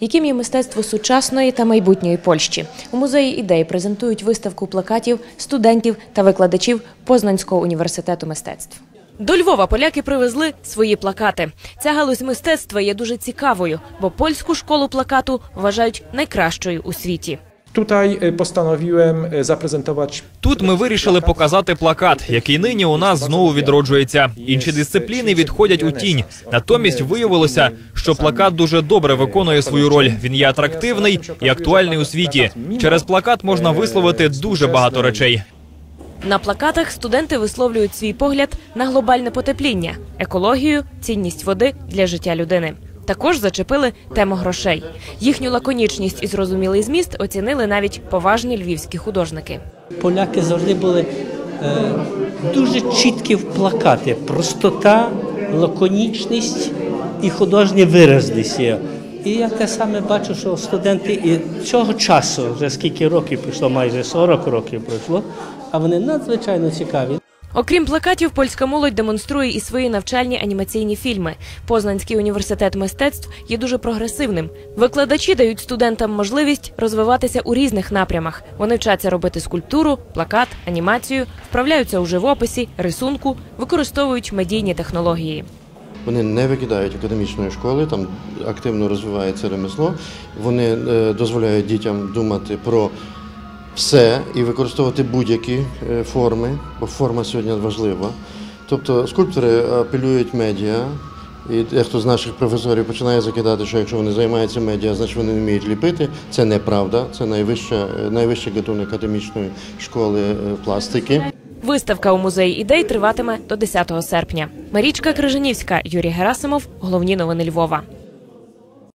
Яким є мистецтво сучасної та майбутньої Польщі? У музеї ідей презентують виставку плакатів студентів та викладачів Познанського університету мистецтв. До Львова поляки привезли свої плакати. Ця галузь мистецтва є дуже цікавою, бо польську школу плакату вважають найкращою у світі. Tutaj y, postanowiłem y, zaprezentować Тут ми вирішили показати плакат, який нині у нас знову відроджується. Інші дисципліни відходять у тінь. Натомість виявилося, що плакат дуже добре виконує свою роль. Він є атрактивний і актуальний у світі. Через плакат можна висловити дуже багато речей. На плакатах студенти висловлюють свій погляд на глобальне потепління, екологію, цінність води для життя людини. Також зачепили тему грошей. Їхню лаконічність і зрозумілий зміст оцінили навіть поважні львівські художники. Поляки завжди були е, дуже чіткі в плакати. Простота, лаконічність і художня виразність. І я те саме бачу, що студенти і цього часу, вже скільки років пройшло, майже 40 років пройшло, а вони надзвичайно цікаві. Окрім плакатів, польська молодь демонструє і свої навчальні анімаційні фільми. Познанський університет мистецтв є дуже прогресивним. Викладачі дають студентам можливість розвиватися у різних напрямах. Вони вчаться робити скульптуру, плакат, анімацію, вправляються у живописі, рисунку, використовують медійні технології. Вони не викидають академічної школи, там активно розвивається ремесло. Вони е, дозволяють дітям думати про все і використовувати будь-які е, форми, бо форма сьогодні важлива. Тобто скульптори апелюють медіа, і дехто з наших професорів починає закидати, що якщо вони займаються медіа, значить вони не вміють ліпити. Це неправда, це найвища, е, найвищий гатунок академічної школи е, пластики. Виставка у музеї ідей триватиме до 10 серпня. Марічка Крижанівська, Юрій Герасимов. Головні новини Львова.